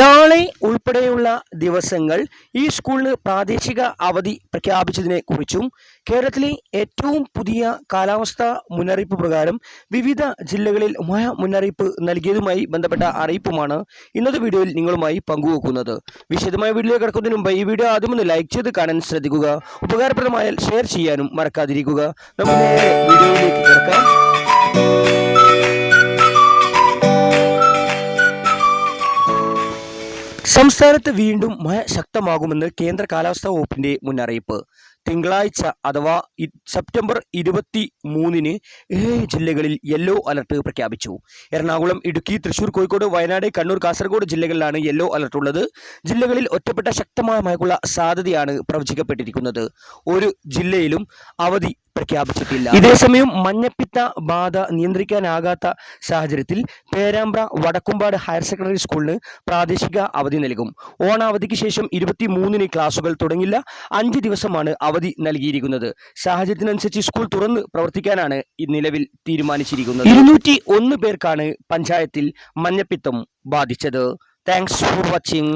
നാളെ ഉൾപ്പെടെയുള്ള ദിവസങ്ങൾ ഈ സ്കൂളിന് പ്രാദേശിക അവധി പ്രഖ്യാപിച്ചതിനെ കുറിച്ചും കേരളത്തിലെ ഏറ്റവും പുതിയ കാലാവസ്ഥാ മുന്നറിയിപ്പ് പ്രകാരം വിവിധ ജില്ലകളിൽ മഴ മുന്നറിയിപ്പ് നൽകിയതുമായി ബന്ധപ്പെട്ട അറിയിപ്പുമാണ് ഇന്നത്തെ വീഡിയോയിൽ നിങ്ങളുമായി പങ്കുവെക്കുന്നത്. വിശദമായ വീഡിയോ കിടക്കുന്നതിന് മുമ്പ് ഈ വീഡിയോ ആദ്യം ഒന്ന് ലൈക്ക് ചെയ്ത് കാണാൻ ശ്രദ്ധിക്കുക. ഉപകാരപ്രദമായാൽ ഷെയർ ചെയ്യാനും മറക്കാതിരിക്കുക. നമുക്ക് വീഡിയോയിലേക്ക് സംസ്ഥാനത്ത് വീണ്ടും മഴ ശക്തമാകുമെന്ന് കേന്ദ്ര കാലാവസ്ഥാ വകുപ്പിന്റെ മുന്നറിയിപ്പ്. തിങ്കളാഴ്ച അഥവാ സെപ്റ്റംബർ ഇരുപത്തി മൂന്നിന് ഏഴ് ജില്ലകളിൽ യെല്ലോ അലർട്ട് പ്രഖ്യാപിച്ചു. എറണാകുളം ഇടുക്കി തൃശൂർ കോഴിക്കോട് വയനാട് കണ്ണൂർ കാസർഗോഡ് ജില്ലകളിലാണ് യെല്ലോ അലർട്ട് ഉള്ളത്. ജില്ലകളിൽ ഒറ്റപ്പെട്ട ശക്തമായ മഴയ്ക്കുള്ള സാധ്യതയാണ് പ്രവചിക്കപ്പെട്ടിരിക്കുന്നത്. ഒരു ജില്ലയിലും അവധി പ്രഖ്യാപിച്ചിട്ടില്ല. ഇതേസമയം മഞ്ഞപ്പിത്ത ബാധ നിയന്ത്രിക്കാനാകാത്ത സാഹചര്യത്തിൽ പേരാമ്പ്ര വടക്കുംപാട് ഹയർ സെക്കൻഡറി സ്കൂളിന് പ്രാദേശിക അവധി നൽകും. ഓണാവധിക്ക് ശേഷം ഇരുപത്തി മൂന്നിന് ക്ലാസുകൾ തുടങ്ങില്ല. അഞ്ച് ദിവസമാണ് അവധി നൽകിയിരിക്കുന്നത്. സാഹചര്യത്തിനനുസരിച്ച് സ്കൂൾ തുറന്ന് പ്രവർത്തിക്കാനാണ് നിലവിൽ തീരുമാനിച്ചിരിക്കുന്നത്. ഇരുന്നൂറ്റി ഒന്ന് പേർക്കാണ് പഞ്ചായത്തിൽ മഞ്ഞപ്പിത്തം ബാധിച്ചത്. Thanks for watching.